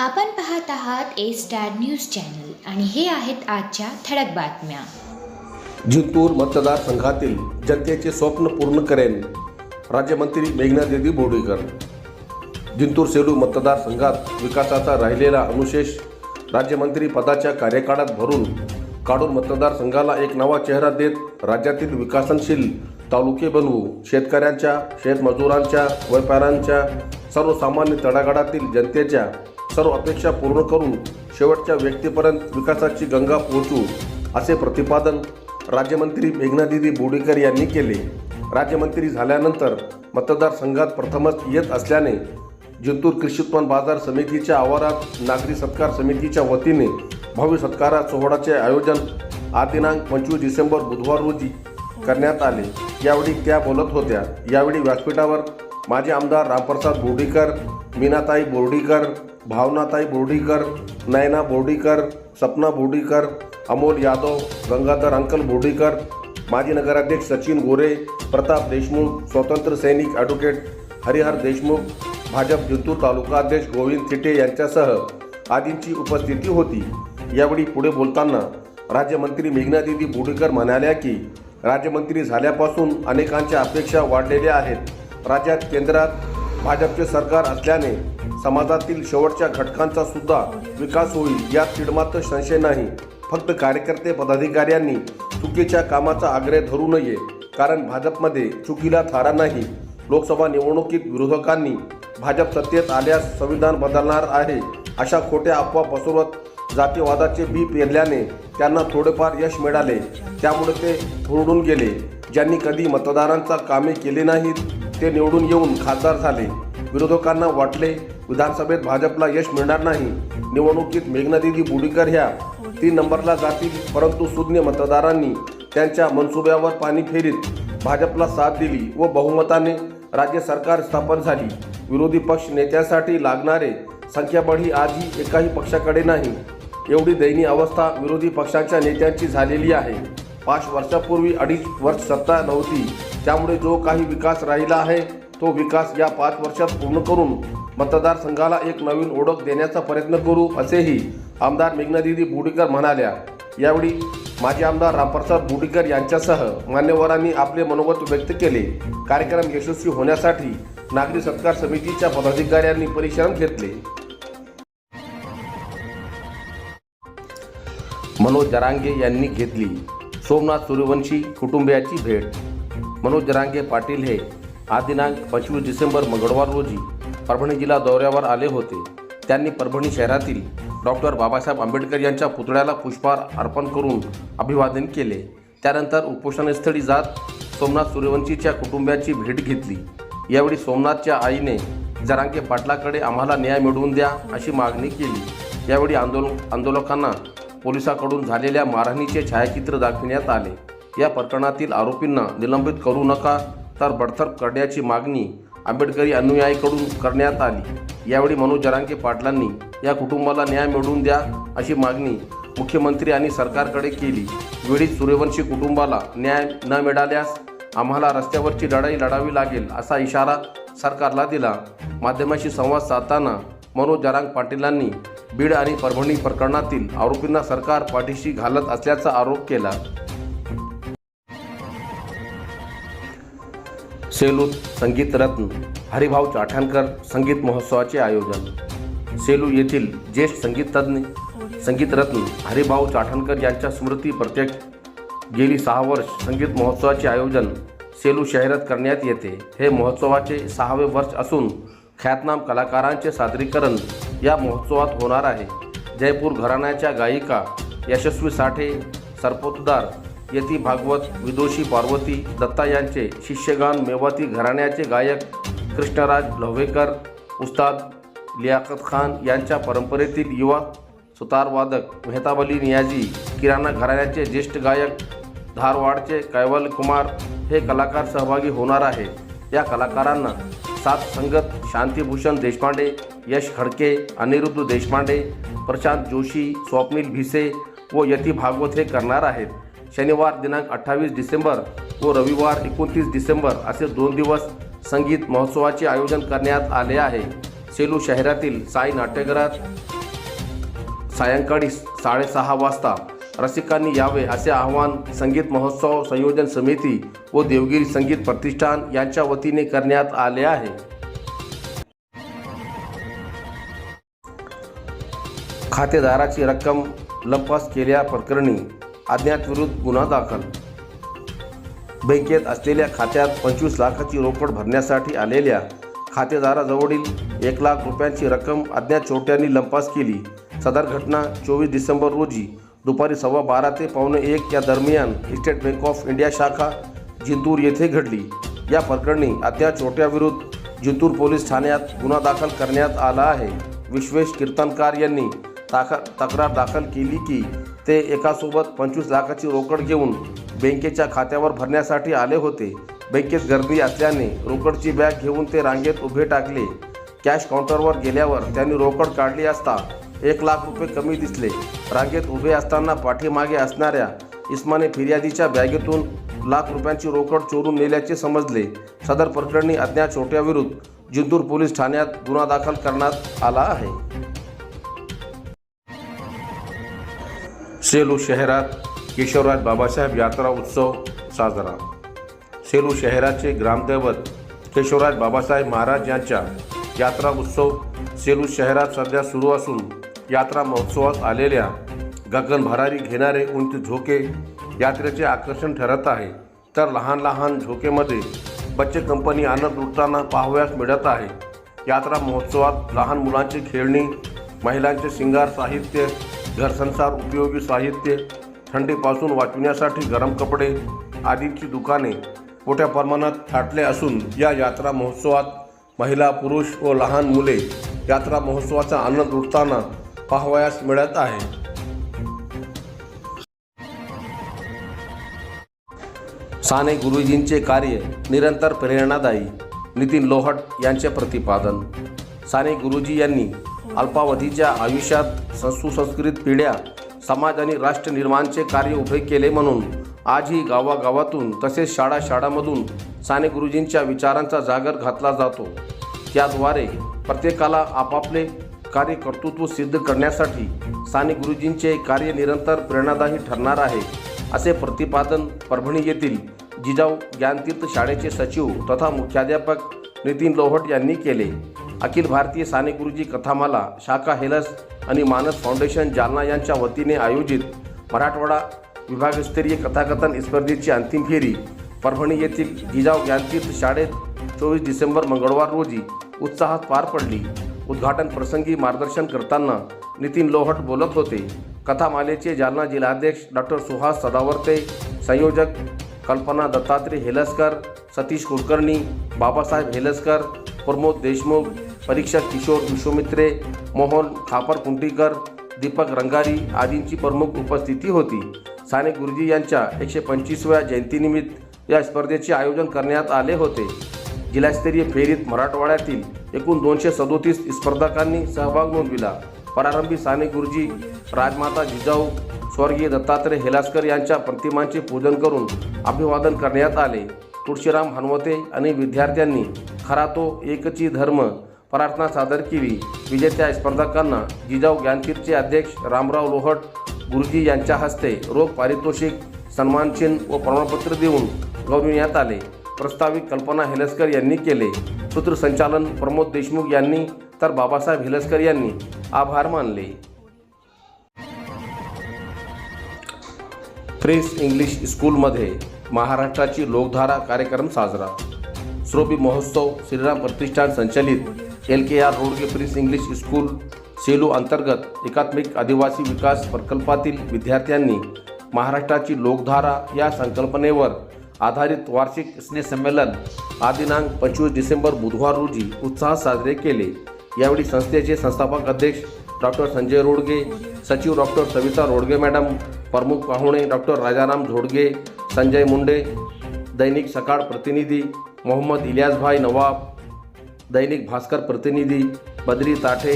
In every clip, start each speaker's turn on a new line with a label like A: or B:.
A: आपण पाहत आहात ए स्टार न्यूज चॅनल आणि हे आहेत आजच्या ठळक बातम्या.
B: जिंतूर मतदारसंघातील जनतेचे स्वप्न पूर्ण करेन राज्यमंत्री मेघना देवी बोर्डीकर जिंतूर सेलू मतदारसंघात विकासाचा राहिलेला अनुशेष राज्यमंत्री पदाच्या कार्यकाळात भरून काढून मतदारसंघाला एक नवा चेहरा देत राज्यातील विकसनशील तालुके बनवू. शेतकऱ्यांच्या शेतमजुरांच्या व्यापाऱ्यांच्या सर्वसामान्य तळागाळातील जनतेच्या सर्व अपेक्षा पूर्ण करून शेवटच्या व्यक्तीपर्यंत विकासाची गंगा पोहोचू असे प्रतिपादन राज्यमंत्री मेघनादिदी बोडेकर यांनी केले. राज्यमंत्री झाल्यानंतर मतदारसंघात प्रथमच येत असल्याने जिंतूर कृषी उत्पन्न बाजार समितीच्या आवारात नागरी सत्कार समितीच्या वतीने भव्य सत्कारा सोहळ्याचे आयोजन आदिनांक पंचवीस डिसेंबर बुधवार रोजी करण्यात आले. यावेळी त्या बोलत होत्या. यावेळी व्यासपीठावर माजी आमदार रामप्रसाद बोर्डीकर मीनाताई बोर्डीकर भावनाताई बोर्डीकर नयना बोर्डीकर सपना बोर्डीकर अमोल यादव गंगाधर अंकल बोर्डीकर माजी नगराध्यक्ष सचिन गोरे प्रताप देशमुख स्वतंत्र सैनिक ॲडव्होकेट हरिहर देशमुख भाजप जिंतूर तालुका अध्यक्ष गोविंद थिटे यांच्यासह आदींची उपस्थिती होती. यावेळी पुढे बोलताना राज्यमंत्री मेघनादिदी बोडीकर म्हणाल्या की राज्यमंत्री झाल्यापासून अनेकांच्या अपेक्षा वाढलेल्या आहेत. राज्यात केंद्रात भाजपचे सरकार असल्याने समाजातील शेवटच्या घटकांचा सुद्धा विकास होईल यात चिडमात्र संशय नाही. फक्त कार्यकर्ते पदाधिकाऱ्यांनी चुकीच्या कामाचा आग्रह धरू नये कारण भाजपमध्ये चुकीला थारा नाही. लोकसभा निवडणुकीत विरोधकांनी भाजप सत्तेत आल्यास संविधान बदलणार आहे अशा खोट्या अफवा पसरवत जातीवादाचे बी पेरल्याने त्यांना थोडेफार यश मिळाले. त्यामुळे ते हुरडून गेले. ज्यांनी कधी मतदारांचा कामे केले नाहीत ते निवडून येऊन खासदार झाले. विरोधकांना वाटले विधानसभेत भाजपला यश मिळणार नाही. निवडणुकीत मेघनादिदी बुडीकर ह्या. तीन नंबरला जातील परंतु सुज्ञ मतदारांनी त्यांच्या मनसुब्यावर पाणी फेरीत भाजपला साथ दिली व बहुमताने राज्य सरकार स्थापन झाली. विरोधी पक्ष नेत्यासाठी लागणारे संख्याबळही आजही एकाही पक्षाकडे नाही. एवढी दयनीय अवस्था विरोधी पक्षांच्या नेत्यांची झालेली आहे. पाच वर्षापूर्वी अडीच वर्ष सत्ता नव्हती. त्यामुळे जो काही विकास राहिला आहे तो विकास या पाच वर्षात पूर्ण करून मतदारसंघाला एक नवीन ओळख देण्याचा प्रयत्न करू असेही आमदार मेघनादिदी बुडीकर म्हणाल्या. यावेळी माजी आमदार रामप्रसाद बुडीकर यांच्यासह मान्यवरांनी आपले मनोगत व्यक्त केले. कार्यक्रम यशस्वी होण्यासाठी नागरी सत्कार समितीच्या पदाधिकाऱ्यांनी परिश्रम घेतले. मनोज जरांगे यांनी घेतली. सोमनाथ सूर्यवंशी कुटुंबियाची भेट मनोज जरांगे पाटील हे आज दिनांक पंचवीस डिसेंबर मंगळवार रोजी परभणी जिल्हा दौऱ्यावर आले होते. त्यांनी परभणी शहरातील डॉक्टर बाबासाहेब आंबेडकर यांच्या पुतळ्याला पुष्पहार अर्पण करून अभिवादन केले. त्यानंतर उपोषणस्थळी जात सोमनाथ सूर्यवंशीच्या कुटुंबियाची भेट घेतली. यावेळी सोमनाथच्या आईने जरांगे पाटलाकडे आम्हाला न्याय मिळवून द्या अशी मागणी केली. यावेळी आंदोलन आंदोलकांना पोलिसांकडून झालेल्या मारहाणीचे छायाचित्र दाखविण्यात आले. या प्रकरणातील आरोपींना निलंबित करू नका तर बडतर्फ करण्याची मागणी आंबेडकरी अनुयायीकडून करण्यात आली. यावेळी मनोज जरांगे पाटलांनी या कुटुंबाला न्याय मिळवून द्या अशी मागणी मुख्यमंत्री आणि सरकारकडे केली. वेळीच सूर्यवंशी कुटुंबाला न्याय न मिळाल्यास आम्हाला रस्त्यावरची लढाई लढावी लागेल असा इशारा सरकारला दिला. माध्यमाशी संवाद साधताना मनोज जरांग पाटीलांनी बीड आणि परभणी प्रकरणातील आरोपींना सरकार पाठीशी घालत असल्याचा आरोप केला. सेलूत संगीत रत्न हरिभाऊ चाठणकर संगीत महोत्सवाचे आयोजन. सेलू येथील ज्येष्ठ संगीततज्ञ संगीतरत्न हरिभाऊ चाठणकर यांच्या स्मृती प्रत्येक गेली सहा वर्ष संगीत महोत्सवाचे आयोजन सेलू शहरात करण्यात येते. हे महोत्सवाचे सहावे वर्ष असून ख्यातनाम कलाकारांचे सादरीकरण या महोत्सवात होणार आहे. जयपूर घराण्याच्या गायिका यशस्वी साठे सरपोतदार यती भागवत विदोषी पार्वती दत्ता यांचे शिष्यगान मेवाती घराण्याचे गायक कृष्णराज लव्हेकर उस्ताद लियाकत खान यांच्या परंपरेतील युवा सुतारवादक मेहताब अली नियाजी किराणा घराण्याचे ज्येष्ठ गायक धारवाडचे कैवल कुमार हे कलाकार सहभागी होणार आहे. या कलाकारांना सात संगत शांतीभूषण देशपांडे यश खडके अनिरुद्ध देशपांडे प्रशांत जोशी स्वप्नील भिसे व यती भागवत हे करणार आहेत. शनिवार दिनांक अठ्ठावीस डिसेंबर व रविवार एकोणतीस डिसेंबर असे दोन दिवस संगीत महोत्सवाचे आयोजन करण्यात आले आहे. सेलू शहरातील साई नाट्यगृहात सायंकाळी साडेसहा वाजता रसिकांनी यावे असे आवाहन संगीत महोत्सव संयोजन समिती व देवगिरी संगीत प्रतिष्ठान यांच्या वतीने करण्यात आले आहे. खातेदाराची रक्कम लंपास केल्या अज्ञातविरुद्ध अज्ञात विरुद्ध गुन्हा दाखल. बँकेत असलेल्या खात्यात पंचवीस लाखाची रोकड भरण्यासाठी आलेल्या खातेदाराजवळील एक लाख रुपयांची रक्कम अज्ञात चोरट्यांनी लंपास केली. सदर घटना चोवीस डिसेंबर रोजी दुपारी सव्वा बारा ते पावणे एक या दरम्यान स्टेट बँक ऑफ इंडिया शाखा जिंतूर येथे घडली. या प्रकरणी अज्ञात चोरट्याविरुद्ध जिंतूर पोलीस ठाण्यात गुन्हा दाखल करण्यात आला आहे. विश्वेश कीर्तनकार यांनी ताका तक्रार दाखल केली की ते एकासोबत पंचवीस लाखाची रोकड घेऊन बँकेच्या खात्यावर भरण्यासाठी आले होते. बँकेत गर्दी असल्याने रोकडची बॅग घेऊन ते रांगेत उभे टाकले. कॅश काउंटरवर गेल्यावर त्यांनी रोकड काढली असता एक लाख रुपये कमी दिसले. रांगेत उभे असताना पाठीमागे असणाऱ्या इस्माने फिर्यादीच्या बॅगेतून लाख रुपयांची रोकड चोरून नेल्याचे समजले. सदर प्रकरणी अज्ञात छोट्याविरुद्ध जिंतूर पोलीस ठाण्यात गुन्हा दाखल करण्यात आला आहे. सेलू शहरात केशवराज बाबासाहेब यात्रा उत्सव साजरा. सेलू शहराचे ग्रामदैवत केशवराज बाबासाहेब महाराज यांच्या यात्रा उत्सव सेलू शहरात सध्या सुरू असून यात्रा महोत्सवात आलेल्या गगन भरारी घेणारे उंच झोके यात्रेचे आकर्षण ठरत आहे. तर लहान लहान झोकेमध्ये बच्चे कंपनी आनंद लुटताना पाहावयास मिळत आहे. यात्रा महोत्सवात लहान मुलांची खेळणी महिलांचे शिंगार साहित्य घरसंसार उपयोगी साहित्य थंडीपासून वाचविण्यासाठी गरम कपडे आदींची दुकाने मोठ्या प्रमाणात थाटले असून या यात्रा महोत्सवात महिला पुरुष व लहान मुले यात्रा महोत्सवाचा आनंद लुटताना पाहावयास मिळत आहे. साने गुरुजींचे कार्य निरंतर प्रेरणादायी नितीन लोहट यांचे प्रतिपादन. साने गुरुजी यांनी अल्पावधीच्या आयुष्यात सुसंस्कृत पिढ्या समाज आणि राष्ट्र निर्माणचे कार्य उभे केले म्हणून आजही गावागावातून तसेच शाळा शाळांमधून साने गुरुजींच्या विचारांचा जागर घातला जातो. त्याद्वारे प्रत्येकाला आपापले कार्य कर्तृत्व सिद्ध करण्यासाठी साने गुरुजींचे कार्य निरंतर प्रेरणादायी ठरणार आहे असे प्रतिपादन परभणी येथील जिजाऊ ज्ञानतीर्थ शाळेचे सचिव तथा मुख्याध्यापक नितीन लोहट यांनी केले. अखिल भारतीय साने गुरुजी कथामाला शाखा हेलस आणि मानस फाउंडेशन जालना यांच्या वतीने आयोजित मराठवाडा विभागस्तरीय कथाकथन स्पर्धेची अंतिम फेरी परभणी येथील जिजाऊ ज्ञानतीर्थ शाळेत चोवीस डिसेंबर मंगळवार रोजी उत्साहात पार पडली. उद्घाटन प्रसंगी मार्गदर्शन करताना नितीन लोहट बोलत होते. कथामालेचे जालना जिल्हाध्यक्ष डॉक्टर सुहास सदावर्ते संयोजक कल्पना दत्तात्रय हेलसकर सतीश कुलकर्णी बाबासाहेब हेलसकर प्रमोद देशमुख परीक्षा किशोर विश्वमित्रे मोहन खापर कुंटीकर दीपक रंगारी आदींची प्रमुख उपस्थिती होती. साने गुरुजी यांच्या एकशे पंचवीसव्या जयंतीनिमित्त या स्पर्धेचे आयोजन करण्यात आले होते. जिल्हास्तरीय फेरीत मराठवाड्यातील एकूण दोनशे सदोतीस स्पर्धकांनी सहभाग नोंदविला. प्रारंभी साने गुरुजी राजमाता जिजाऊ स्वर्गीय दत्तात्रय हेलासकर यांच्या प्रतिमांचे पूजन करून अभिवादन करण्यात आले. तुळशीराम हनुमते आणि विद्यार्थ्यांनी खरा तो एकची धर्म प्रार्थना सादर केली. विजेत्या स्पर्धकांना जिजाऊ ज्ञानपीठचे अध्यक्ष रामराव लोहट गुरुजी यांच्या हस्ते रोख पारितोषिक सन्मानचिन्ह व प्रमाणपत्र देऊन गौरविण्यात आले. प्रस्तावित कल्पना हेलसकर यांनी केले. सूत्रसंचालन प्रमोद देशमुख यांनी तर बाबासाहेब हेलसकर यांनी. आभार मानले. प्रिन्स इंग्लिश स्कूलमध्ये महाराष्ट्राची लोकधारा कार्यक्रम साजरा. श्रोबी महोत्सव श्रीराम प्रतिष्ठान संचालित. L K R Rodge Prince English school Selu अंतर्गत एकात्मिक आदिवासी विकास प्रकल्पातील विद्यार्थ्यांनी महाराष्ट्राची लोकधारा या संकल्पनेवर आधारित वार्षिक स्नेहसंमेलन आदिनांक दिनांक पंचवीस डिसेंबर बुधवार रोजी उत्साहात साजरे केले. यावेळी संस्थेचे संस्थापक अध्यक्ष डॉक्टर संजय रोडगे सचिव डॉक्टर सविता रोडगे मॅडम प्रमुख पाहुणे डॉक्टर राजाराम झोडगे संजय मुंडे दैनिक सकाळ प्रतिनिधी मोहम्मद इलियासभाई नवाब दैनिक भास्कर प्रतिनिधी बद्री ताठे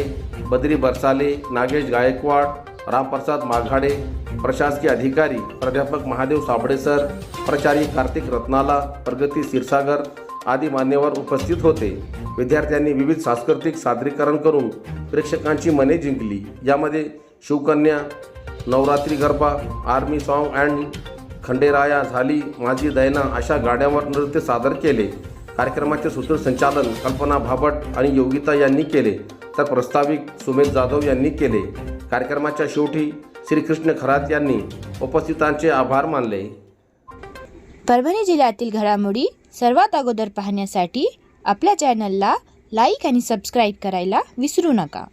B: बद्री बरसाले नागेश गायकवाड रामप्रसाद माघाडे प्रशासकीय अधिकारी प्राध्यापक महादेव साबळे सर प्राचार्य कार्तिक रत्नाला प्रगती क्षीरसागर आदी मान्यवर उपस्थित होते. विद्यार्थ्यांनी विविध सांस्कृतिक सादरीकरण करून प्रेक्षकांची मने जिंकली. यामध्ये Shivkanya Navratri garba army song and Khanderaya झाली माझी दैना अशा गाड्यांवर नृत्य सादर केले. कार्यक्रमाचे सूत्रसंचालन कल्पना भाभट आणि योगिता यांनी केले. तर प्रस्ताविक सुमेध जाधव यांनी केले. कार्यक्रमाच्या शेवटी श्रीकृष्ण खरात यांनी उपस्थितांचे आभार मानले.
C: परभणी जिल्ह्यातील घडामोडी सर्वात अगोदर पाहण्यासाठी आपल्या चॅनलला लाईक आणि सबस्क्राईब करायला विसरू नका.